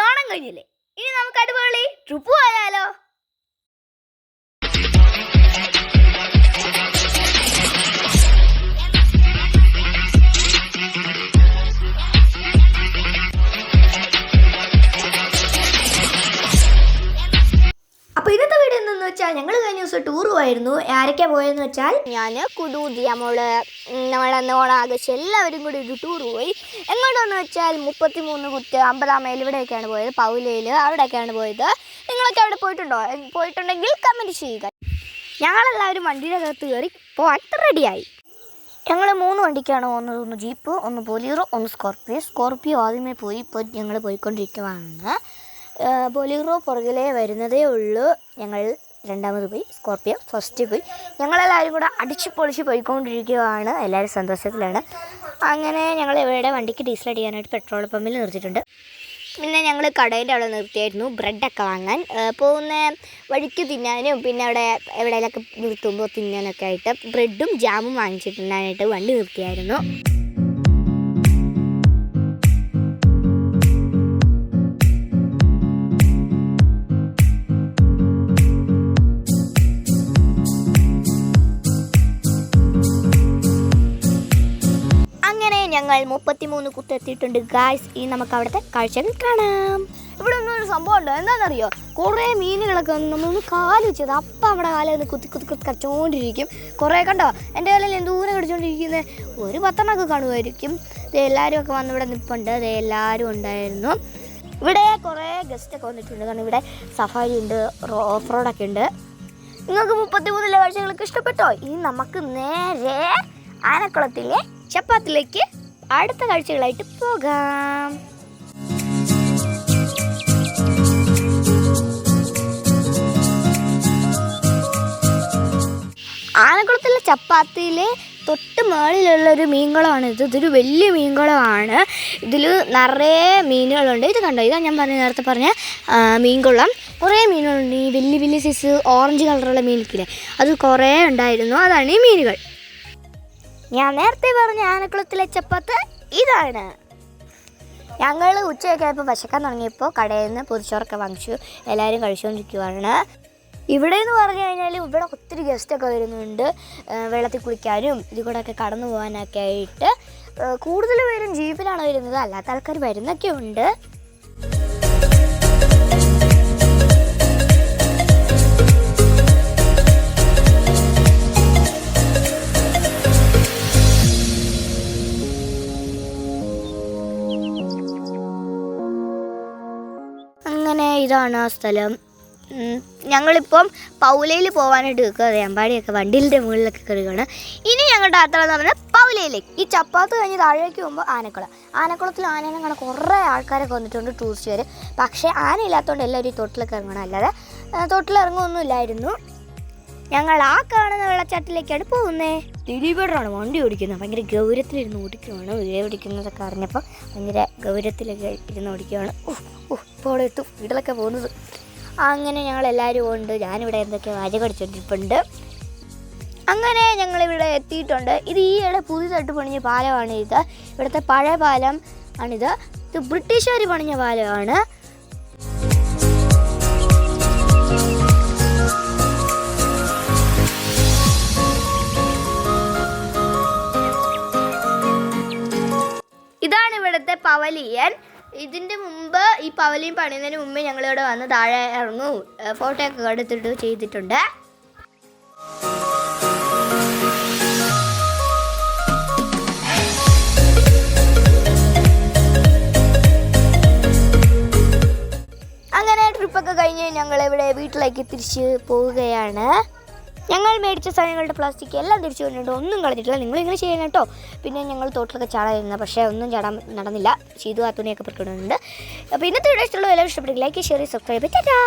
ഓണം കഴിഞ്ഞില്ലേ? ഇനി നമുക്ക് അടിപൊളി ട്രിപ്പ് പോയാലോ വെച്ചാൽ ഞങ്ങൾ കഴിഞ്ഞ ദിവസം ടൂർ പോയിരുന്നു. ആരൊക്കെ പോയെന്ന് വെച്ചാൽ ഞാൻ കുടൂതി നമ്മൾ നമ്മളന്ന് ഓണാഘോഷം എല്ലാവരും കൂടി ഒരു ടൂർ പോയി. എങ്ങോട്ടാന്ന് വെച്ചാൽ മുപ്പത്തി മൂന്ന് കുത്ത് അമ്പതാം മൈൽ ഇവിടെയൊക്കെയാണ് പോയത് പൗലയിൽ അവിടെയൊക്കെയാണ് പോയത്. നിങ്ങളൊക്കെ അവിടെ പോയിട്ടുണ്ടോ? പോയിട്ടുണ്ടെങ്കിൽ കമന്റ് ചെയ്യുക. ഞങ്ങളെല്ലാവരും വണ്ടിയുടെ അകത്ത് കയറി പോകാൻ റെഡിയായി ഞങ്ങൾ മൂന്ന് വണ്ടിക്കാണ് പോകുന്നത്. ഒന്ന് ജീപ്പ് ഒന്ന് ബൊലീറോ ഒന്ന് സ്കോർപ്പിയോ സ്കോർപ്പിയോ ആദ്യമേ പോയി ഇപ്പോൾ ഞങ്ങൾ പോയിക്കൊണ്ടിരിക്കുകയാണ് ബൊലീറോ പുറകിലേ വരുന്നതേ ഉള്ളൂ ഞങ്ങൾ രണ്ടാമത് പോയി സ്കോർപ്പിയോ ഫസ്റ്റ് പോയി. ഞങ്ങളെല്ലാവരും കൂടെ അടിച്ച് പൊളിച്ച് പോയിക്കൊണ്ടിരിക്കുകയാണ്. എല്ലാവരും സന്തോഷത്തിലാണ്. അങ്ങനെ ഞങ്ങൾ ഇവിടെ വണ്ടിക്ക് ഡീസൽ അടിക്കാനായിട്ട് പെട്രോൾ പമ്പിൽ നിർത്തിയിട്ടുണ്ട്. പിന്നെ ഞങ്ങൾ കടയിന്റെ അവിടെ നിർത്തിയായിരുന്നു ബ്രെഡൊക്കെ വാങ്ങാൻ. പോകുന്ന വഴിക്ക് തിന്നാനും പിന്നെ അവിടെ എവിടെയെങ്കിലൊക്കെ നിർത്തുമ്പോൾ തിന്നാനൊക്കെ ആയിട്ട് ബ്രെഡും ജാമും വാങ്ങിച്ചിട്ടുണ്ടായിട്ട് വണ്ടി നിർത്തിയായിരുന്നു. ഞങ്ങൾ മുപ്പത്തിമൂന്ന് കുത്തെത്തിയിട്ടുണ്ട്. ഗായ്സ് ഈ നമുക്ക് അവിടുത്തെ കാഴ്ചകൾ കാണാം. ഇവിടെ ഒരു സംഭവം ഉണ്ടോ? എന്താണെന്നറിയോ? കുറേ മീനുകളൊക്കെ നമ്മളൊന്ന് കാൽ വെച്ചത് അപ്പം അവിടെ കാലൊന്ന് കുത്തി കുത്തി കുത്തി കടിച്ചോണ്ടിരിക്കും കുറേ കണ്ടോ? എന്റെ കാലിൽ എന്തൂരം കടിച്ചോണ്ടിരിക്കുന്നത് ഒരു പത്തെണ്ണമൊക്കെ കാണുമായിരിക്കും. ദേ എല്ലാവരും ഒക്കെ വന്ന് ഇവിടെ നിൽപ്പുണ്ട് അത് എല്ലാവരും ഉണ്ടായിരുന്നു. ഇവിടെ കുറേ ഗസ്റ്റ് ഒക്കെ വന്നിട്ടുണ്ട്. കാരണം ഇവിടെ സഫാരി ഉണ്ട് ഓഫ് റോഡൊക്കെ ഉണ്ട്. നിങ്ങൾക്ക് മുപ്പത്തിമൂന്നിലെ കാഴ്ചകളൊക്കെ ഇഷ്ടപ്പെട്ടോ? ഇനി നമുക്ക് നേരെ ആനക്കുളത്തിലെ ചപ്പാത്തിലേക്ക് അടുത്ത കാഴ്ചകളായിട്ട് പോകാം. ആനക്കുളത്തിലെ ചപ്പാത്തിയിലെ തൊട്ട് മുകളിലുള്ള ഒരു മീൻകുളമാണ് ഇത്. ഇതൊരു വലിയ മീൻകുളമാണ്. ഇതിൽ നിറയെ മീനുകളുണ്ട്. ഇത് കണ്ടോ? ഇതാ ഞാൻ പറഞ്ഞ നേരത്തെ പറഞ്ഞ മീൻകുളം. കുറേ മീനുകളുണ്ട്. ഈ വലിയ വലിയ സൈസ് ഓറഞ്ച് കളറുള്ള മീനിക്കില്ലേ അത് കുറേ ഉണ്ടായിരുന്നു. അതാണ് ഈ മീനുകൾ. ഞാൻ നേരത്തെ പറഞ്ഞ ആനക്കുളത്തിലെ ചപ്പാത്ത് ഇതാണ്. ഞങ്ങൾ ഉച്ചയൊക്കെ ആയപ്പോൾ വിശക്കാൻ തുടങ്ങിയപ്പോൾ കടയിൽ നിന്ന് പൊതിച്ചോറൊക്കെ വാങ്ങിച്ചു. എല്ലാവരും കഴിച്ചുകൊണ്ടിരിക്കുവാണ്. ഇവിടെ എന്ന് പറഞ്ഞു കഴിഞ്ഞാൽ ഇവിടെ ഒത്തിരി ഗസ്റ്റൊക്കെ വരുന്നുണ്ട്. വെള്ളത്തിൽ കുളിക്കാനും ഇതിൽ കൂടെ ഒക്കെ കടന്നു പോകാനൊക്കെ ആയിട്ട്. കൂടുതൽ പേരും ജീപ്പിലാണ് വരുന്നത്. അല്ലാത്ത ആൾക്കാർ വരുന്നൊക്കെ ഉണ്ട്. ഇതാണ് ആ സ്ഥലം. ഞങ്ങളിപ്പം പൗലയിൽ പോകാനായിട്ട് നിൽക്കുക അമ്പാടിയൊക്കെ വണ്ടിയിലെ മുകളിലൊക്കെ കയറുകയാണ്. ഇനി ഞങ്ങളുടെ യാത്ര എന്ന് പറഞ്ഞാൽ പൗലയിലേക്ക്. ഈ ചപ്പാത്ത് കഴിഞ്ഞ് താഴേക്ക് പോകുമ്പോൾ ആനക്കുളം. ആനക്കുളത്തിൽ ആനേനെ കാണാൻ കുറേ ആൾക്കാരൊക്കെ വന്നിട്ടുണ്ട് ടൂറിസ്റ്റുകാർ പക്ഷേ ആന ഇല്ലാത്തതുകൊണ്ട് എല്ലാവരും ഈ തൊട്ടിലൊക്കെ ഇറങ്ങണം. അല്ലാതെ തൊട്ടിലിറങ്ങുമൊന്നുമില്ലായിരുന്നു ഞങ്ങൾ ആ കാണുന്ന വെള്ളച്ചാട്ടിലേക്കാണ് പോകുന്നത് ദിലീപേട്ടനാണ് വണ്ടി ഓടിക്കുന്നത്. ഭയങ്കര ഗൗരവത്തിലിരുന്ന് ഓടിക്കുകയാണ് വീഡിയോ ഓടിക്കുന്നതൊക്കെ അറിഞ്ഞപ്പോൾ ഭയങ്കര ഗൗരവത്തിലൊക്കെ ഇരുന്ന് ഓടിക്കുകയാണ് ഓഹ് ഉഹ്. ഇപ്പോൾ എത്തും വീട്ടിലൊക്കെ പോകുന്നത്. അങ്ങനെ ഞങ്ങൾ എല്ലാവരും ഉണ്ട്. ഞാനിവിടെ എന്തൊക്കെ വാചകം അടിച്ചോണ്ടിരിപ്പുണ്ട്. അങ്ങനെ ഞങ്ങളിവിടെ എത്തിയിട്ടുണ്ട്. ഇത് ഈ ഈയിടെ പുതിയതായിട്ട് പണിഞ്ഞ പാലമാണ് ഇത്. ഇവിടുത്തെ പഴയ പാലം ആണിത്. ഇത് ബ്രിട്ടീഷുകാർ പണിഞ്ഞ പാലമാണ്. ഇതാണ് ഇവിടുത്തെ പവലിയൻ. ഇതിന്റെ മുമ്പ് ഈ പവലിയും പണിയുന്നതിന് മുമ്പ് ഞങ്ങളിവിടെ വന്ന് താഴെ ഇറങ്ങും. ഫോട്ടോ ഒക്കെ എടുത്തിട്ട് ചെയ്തിട്ടുണ്ട്. അങ്ങനെ ട്രിപ്പൊക്കെ കഴിഞ്ഞ് ഞങ്ങളിവിടെ വീട്ടിലേക്ക് തിരിച്ച് പോവുകയാണ്. ഞങ്ങൾ മേടിച്ച സാധനങ്ങളുടെ പ്ലാസ്റ്റിക് എല്ലാം തിരിച്ചു കൊണ്ടിട്ട് ഒന്നും കളഞ്ഞിട്ടില്ല. നിങ്ങൾ ഇങ്ങനെ ചെയ്യണം കേട്ടോ. പിന്നെ ഞങ്ങൾ തോട്ടിലൊക്കെ ചാടായിരുന്നു പക്ഷേ ഒന്നും ചാടാൻ നടന്നില്ല. ചെയ്തു ആ തുണിയൊക്കെ പെട്ടിടുന്നുണ്ട് അപ്പോൾ ഇന്നത്തെ വീഡിയോ ഇഷ്ടമുള്ള എല്ലാവരും ഇഷ്ടപ്പെട്ടെങ്കിൽ ലൈക്ക് ഷെയർ സബ്സ്ക്രൈബ് ടാറ്റാ!